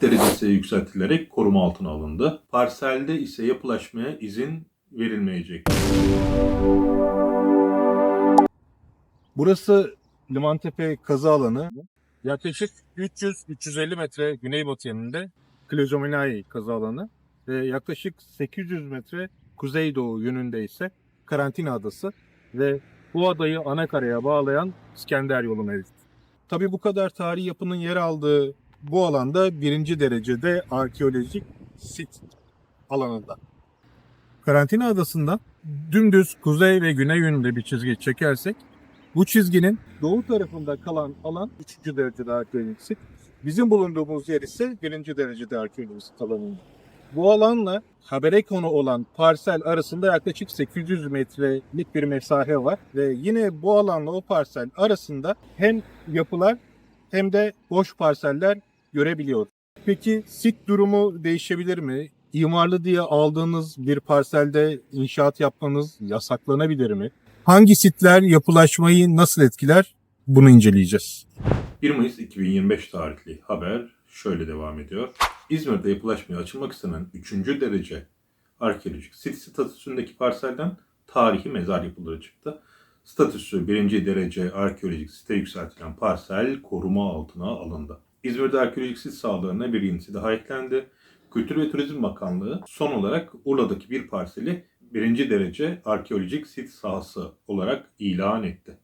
derecesi yükseltilerek koruma altına alındı. Parselde ise yapılaşmaya izin verilmeyecek. Burası Limantepe kazı alanı. Yaklaşık 300-350 metre güneybatı yönünde Klezomenai kazı alanı. Ve yaklaşık 800 metre kuzeydoğu yönünde ise Karantina Adası ve bu adayı anakaraya bağlayan İskender yolu mevcut. Tabi bu kadar tarihi yapının yer aldığı bu alanda birinci derecede arkeolojik sit alanında. Karantina Adası'ndan dümdüz kuzey ve güney yönünde bir çizgi çekersek bu çizginin doğu tarafında kalan alan 3. derecede arkeolojik sit. Bizim bulunduğumuz yer ise 1. derecede arkeolojik sit alanında. Bu alanla habere konu olan parsel arasında yaklaşık 800 metrelik bir mesafe var ve yine bu alanla o parsel arasında hem yapılar hem de boş parseller görebiliyoruz. Peki sit durumu değişebilir mi? İmarlı diye aldığınız bir parselde inşaat yapmanız yasaklanabilir mi? Hangi sitler yapılaşmayı nasıl etkiler? Bunu inceleyeceğiz. 1 Mayıs 2025 tarihli haber şöyle devam ediyor. İzmir'de yapılaşmaya açılmak istenen 3. derece arkeolojik sit statüsündeki parselden tarihi mezar yapıları çıktı. Statüsü 1. derece arkeolojik site yükseltilen parsel koruma altına alındı. İzmir'de arkeolojik sit sahalarına bir yenisi daha eklendi. Kültür ve Turizm Bakanlığı son olarak Urla'daki bir parseli 1. derece arkeolojik sit sahası olarak ilan etti.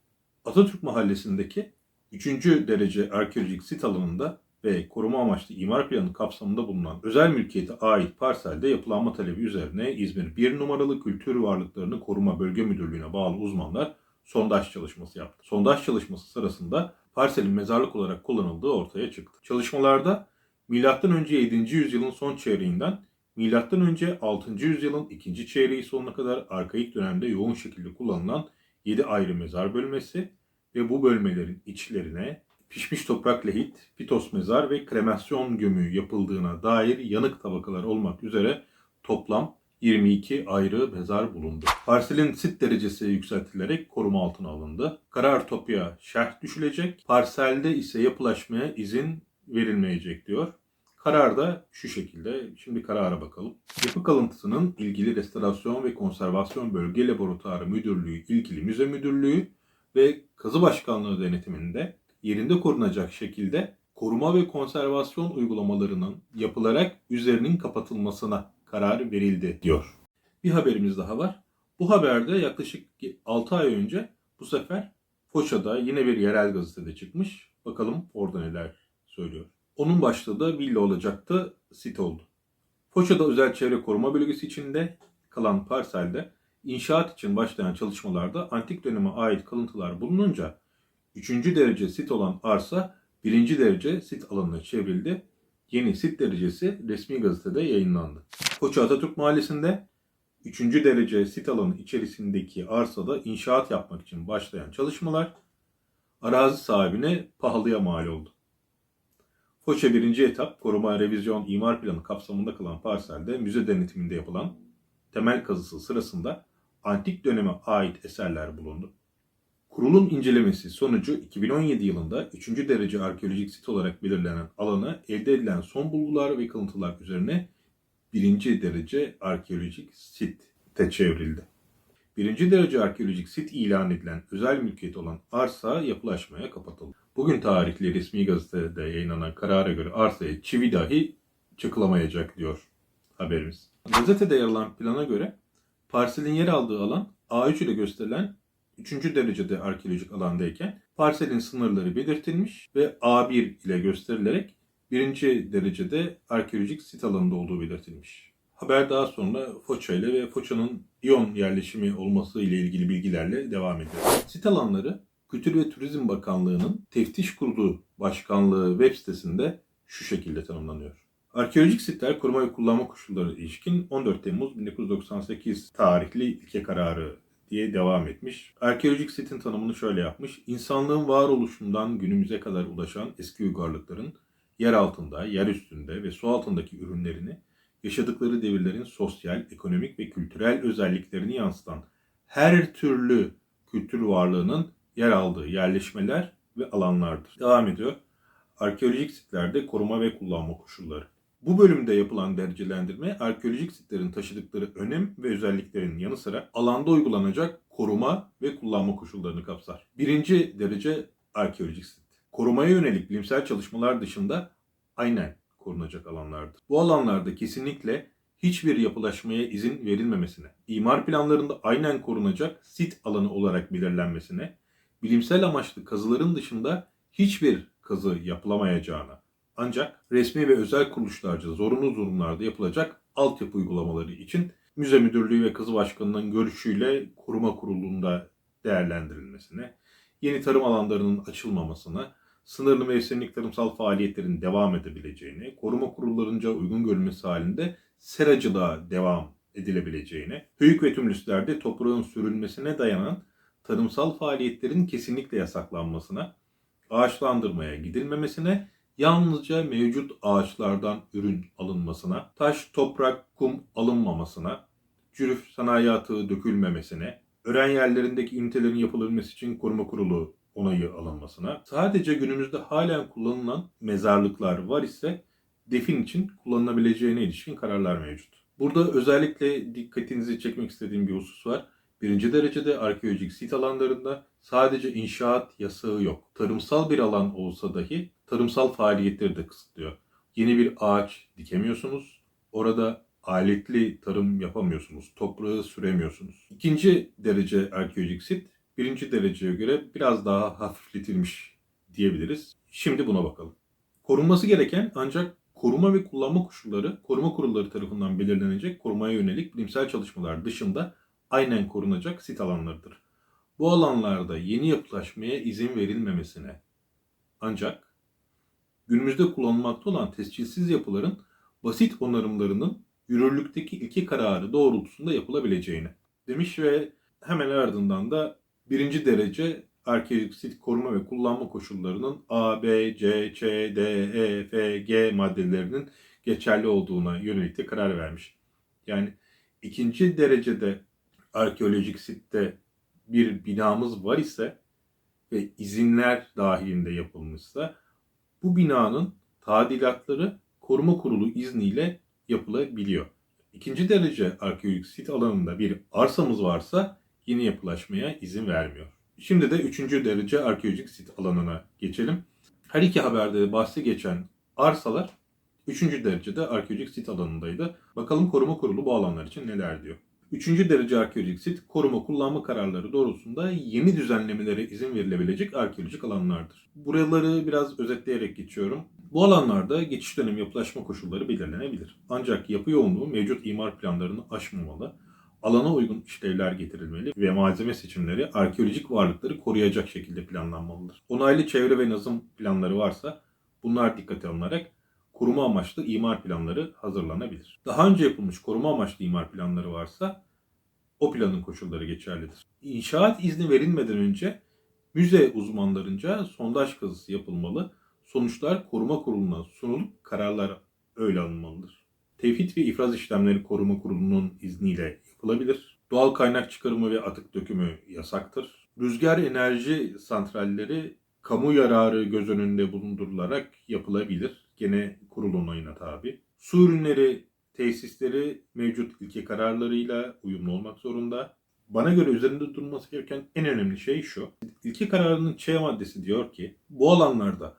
Atatürk Mahallesi'ndeki 3. derece arkeolojik sit alanında ve koruma amaçlı imar planı kapsamında bulunan özel mülkiyete ait parselde yapılanma talebi üzerine İzmir 1 numaralı Kültür Varlıklarını Koruma Bölge Müdürlüğü'ne bağlı uzmanlar sondaj çalışması yaptı. Sondaj çalışması sırasında parselin mezarlık olarak kullanıldığı ortaya çıktı. Çalışmalarda M.Ö. 7. yüzyılın son çeyreğinden M.Ö. 6. yüzyılın ikinci çeyreği sonuna kadar arkaik dönemde yoğun şekilde kullanılan 7 ayrı mezar bölmesi ve bu bölmelerin içlerine pişmiş toprak lehit, pitos mezar ve kremasyon gömüğü yapıldığına dair yanık tabakalar olmak üzere toplam 22 ayrı mezar bulundu. Parselin sit derecesi yükseltilerek koruma altına alındı. Karar topya şerh düşülecek. Parselde ise yapılaşmaya izin verilmeyecek diyor. Karar da şu şekilde. Şimdi karara bakalım. Yapı kalıntısının ilgili restorasyon ve konservasyon bölge laboratuvarı müdürlüğü, ilgili müze müdürlüğü ve kazı başkanlığı denetiminde yerinde korunacak şekilde koruma ve konservasyon uygulamalarının yapılarak üzerinin kapatılmasına karar verildi diyor. Bir haberimiz daha var. Bu haberde yaklaşık 6 ay önce bu sefer Foça'da yine bir yerel gazetede çıkmış. Bakalım orada neler söylüyor. Onun başlığı da villa olacaktı, sit oldu. Foça'da özel çevre koruma bölgesi içinde kalan parselde inşaat için başlayan çalışmalarda antik döneme ait kalıntılar bulununca 3. derece sit olan arsa 1. derece sit alanına çevrildi. Yeni sit derecesi resmi gazetede yayınlandı. Foça Atatürk Mahallesi'nde 3. derece sit alanı içerisindeki arsada inşaat yapmak için başlayan çalışmalar arazi sahibine pahalıya mal oldu. Foça 1. etap koruma revizyon imar planı kapsamında kalan parselde müze denetiminde yapılan temel kazısı sırasında antik döneme ait eserler bulundu. Kurulun incelemesi sonucu 2017 yılında 3. derece arkeolojik sit olarak belirlenen alana elde edilen son bulgular ve kalıntılar üzerine 1. derece arkeolojik site çevrildi. 1. derece arkeolojik sit ilan edilen özel mülkiyet olan arsa yapılaşmaya kapatıldı. Bugün tarihli resmi gazetede yayınlanan karara göre arsaya çivi dahi çakılamayacak diyor haberimiz. Gazetede yer alan plana göre parselin yer aldığı alan A3 ile gösterilen 3. derecede arkeolojik alandayken parselin sınırları belirtilmiş ve A1 ile gösterilerek 1. derecede arkeolojik sit alanında olduğu belirtilmiş. Haber daha sonra Foça ile ve Foça'nın İyon yerleşimi olması ile ilgili bilgilerle devam ediyor. Sit alanları Kültür ve Turizm Bakanlığı'nın Teftiş Kurulu Başkanlığı web sitesinde şu şekilde tanımlanıyor. Arkeolojik sitler koruma ve kullanma koşulları ilişkin 14 Temmuz 1998 tarihli ilke kararı diye devam etmiş. Arkeolojik sitin tanımını şöyle yapmış. İnsanlığın varoluşundan günümüze kadar ulaşan eski uygarlıkların yer altında, yer üstünde ve su altındaki ürünlerini yaşadıkları devirlerin sosyal, ekonomik ve kültürel özelliklerini yansıtan her türlü kültür varlığının yer aldığı yerleşmeler ve alanlardır. Devam ediyor. arkeolojik sitlerde koruma ve kullanma koşulları. Bu bölümde yapılan derecelendirme arkeolojik sitlerin taşıdıkları önem ve özelliklerin yanı sıra alanda uygulanacak koruma ve kullanma koşullarını kapsar. Birinci derece arkeolojik sit. Korumaya yönelik bilimsel çalışmalar dışında aynen korunacak alanlardır. Bu alanlarda kesinlikle hiçbir yapılaşmaya izin verilmemesine, imar planlarında aynen korunacak sit alanı olarak belirlenmesine, bilimsel amaçlı kazıların dışında hiçbir kazı yapılamayacağına, ancak resmi ve özel kuruluşlarca zorunlu durumlarda yapılacak altyapı uygulamaları için müze müdürlüğü ve kazı başkanının görüşüyle koruma kurulunda değerlendirilmesine, yeni tarım alanlarının açılmamasına, sınırlı mevsimlik tarımsal faaliyetlerin devam edebileceğine, koruma kurullarınca uygun görülmesi halinde seracılığa devam edilebileceğine, höyük ve tümlüslerde toprağın sürülmesine dayanan tarımsal faaliyetlerin kesinlikle yasaklanmasına, ağaçlandırmaya gidilmemesine, yalnızca mevcut ağaçlardan ürün alınmasına, taş, toprak, kum alınmamasına, cürüf sanayi atığı dökülmemesine, ören yerlerindeki ünitelerin yapılabilmesi için koruma kurulu onayı alınmasına, sadece günümüzde halen kullanılan mezarlıklar var ise defin için kullanılabileceğine ilişkin kararlar mevcut. Burada özellikle dikkatinizi çekmek istediğim bir husus var. Birinci derecede arkeolojik sit alanlarında sadece inşaat yasağı yok. Tarımsal bir alan olsa dahi tarımsal faaliyetleri de kısıtlıyor. Yeni bir ağaç dikemiyorsunuz. Orada aletli tarım yapamıyorsunuz. Toprağı süremiyorsunuz. İkinci derece arkeolojik sit birinci dereceye göre biraz daha hafifletilmiş diyebiliriz. Şimdi buna bakalım. Korunması gereken ancak koruma ve kullanma koşulları koruma kurulları tarafından belirlenecek korumaya yönelik bilimsel çalışmalar dışında aynen korunacak sit alanlarıdır. Bu alanlarda yeni yapılaşmaya izin verilmemesine ancak günümüzde kullanılmakta olan tescilsiz yapıların basit onarımlarının yürürlükteki ilki kararı doğrultusunda yapılabileceğini demiş ve hemen ardından da birinci derece arkeolojik sit koruma ve kullanma koşullarının A, B, C, Ç, D, E, F, G maddelerinin geçerli olduğuna yönelik de karar vermiş. Yani ikinci derecede arkeolojik sitte bir binamız var ise ve izinler dahilinde yapılmışsa bu binanın tadilatları koruma kurulu izniyle yapılabiliyor. İkinci derece arkeolojik sit alanında bir arsamız varsa yeni yapılaşmaya izin vermiyor. Şimdi de üçüncü derece arkeolojik sit alanına geçelim. Her iki haberde de bahsi geçen arsalar üçüncü derecede arkeolojik sit alanındaydı. Bakalım koruma kurulu bu alanlar için neler diyor. Üçüncü derece arkeolojik sit koruma kullanma kararları doğrultusunda yeni düzenlemelere izin verilebilecek arkeolojik alanlardır. Buraları biraz özetleyerek geçiyorum. Bu alanlarda geçiş dönem yapılaşma koşulları belirlenebilir. Ancak yapı yoğunluğu mevcut imar planlarını aşmamalı alana uygun işlevler getirilmeli ve malzeme seçimleri arkeolojik varlıkları koruyacak şekilde planlanmalıdır. Onaylı çevre ve nazım planları varsa bunlar dikkate alınarak koruma amaçlı imar planları hazırlanabilir. Daha önce yapılmış koruma amaçlı imar planları varsa o planın koşulları geçerlidir. İnşaat izni verilmeden önce müze uzmanlarınca sondaj kazısı yapılmalı. Sonuçlar koruma kuruluna sunulup kararlar öyle alınmalıdır. Tevhid ve ifraz işlemleri koruma kurulunun izniyle yapılabilir. Doğal kaynak çıkarımı ve atık dökümü yasaktır. Rüzgar enerji santralleri kamu yararı göz önünde bulundurularak yapılabilir. Gene kurul onayına tabi. Su ürünleri tesisleri mevcut ilke kararlarıyla uyumlu olmak zorunda. Bana göre üzerinde durulması gereken en önemli şey şu. İlke kararının Ç maddesi diyor ki bu alanlarda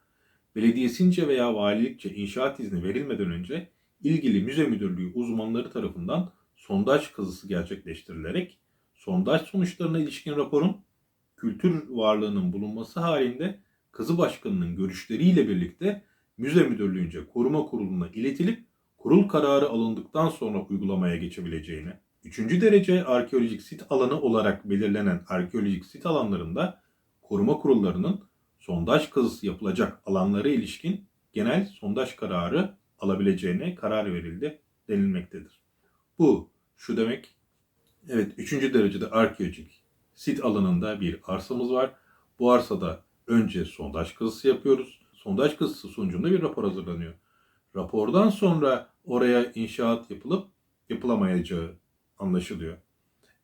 belediyesince veya valilikçe inşaat izni verilmeden önce ilgili müze müdürlüğü uzmanları tarafından sondaj kazısı gerçekleştirilerek sondaj sonuçlarına ilişkin raporun kültür varlığının bulunması halinde kazı başkanının görüşleriyle birlikte müze müdürlüğünce koruma kuruluna iletilip kurul kararı alındıktan sonra uygulamaya geçebileceğini, üçüncü derece arkeolojik sit alanı olarak belirlenen arkeolojik sit alanlarında koruma kurullarının sondaj kazısı yapılacak alanlara ilişkin genel sondaj kararı alabileceğine karar verildi denilmektedir. Bu şu demek, evet üçüncü derecede arkeolojik sit alanında bir arsamız var. Bu arsada önce sondaj kazısı yapıyoruz. Sondaj kazısı sonucunda bir rapor hazırlanıyor. Rapordan sonra oraya inşaat yapılıp yapılamayacağı anlaşılıyor.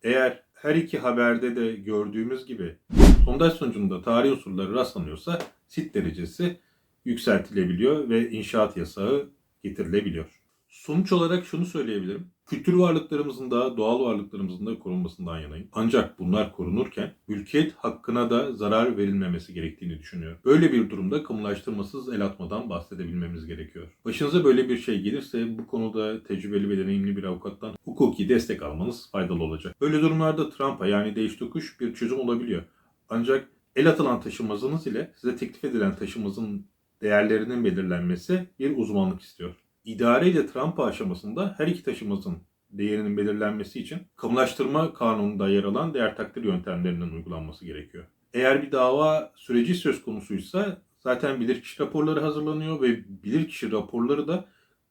Eğer her iki haberde de gördüğümüz gibi sondaj sonucunda tarih unsurları rastlanıyorsa sit derecesi yükseltilebiliyor ve inşaat yasağı getirilebiliyor. Sonuç olarak şunu söyleyebilirim. Kültür varlıklarımızın da doğal varlıklarımızın da korunmasından yanayım. Ancak bunlar korunurken mülkiyet hakkına da zarar verilmemesi gerektiğini düşünüyorum. Böyle bir durumda kamulaştırmasız el atmadan bahsedebilmemiz gerekiyor. Başınıza böyle bir şey gelirse bu konuda tecrübeli ve deneyimli bir avukattan hukuki destek almanız faydalı olacak. Böyle durumlarda Trump'a yani değiş tokuş bir çözüm olabiliyor. Ancak el atılan taşınmazınız ile size teklif edilen taşınmazın değerlerinin belirlenmesi bir uzmanlık istiyor. İdare ile Trump aşamasında her iki taşımazın değerinin belirlenmesi için kamulaştırma kanununda yer alan değer takdir yöntemlerinin uygulanması gerekiyor. Eğer bir dava süreci söz konusuysa zaten bilirkişi raporları hazırlanıyor ve bilirkişi raporları da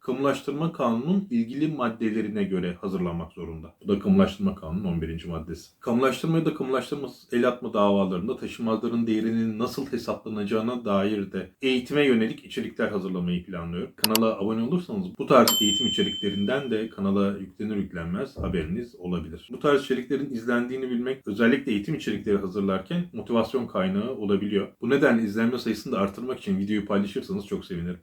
kamulaştırma kanunun ilgili maddelerine göre hazırlanmak zorunda. Bu da kamulaştırma kanunun 11. maddesi. Kamulaştırma ya da kamulaştırmasız el atma davalarında taşınmazların değerinin nasıl hesaplanacağına dair de eğitime yönelik içerikler hazırlamayı planlıyorum. Kanala abone olursanız bu tarz eğitim içeriklerinden de kanala yüklenir yüklenmez haberiniz olabilir. Bu tarz içeriklerin izlendiğini bilmek özellikle eğitim içerikleri hazırlarken motivasyon kaynağı olabiliyor. Bu nedenle izlenme sayısını da artırmak için videoyu paylaşırsanız çok sevinirim.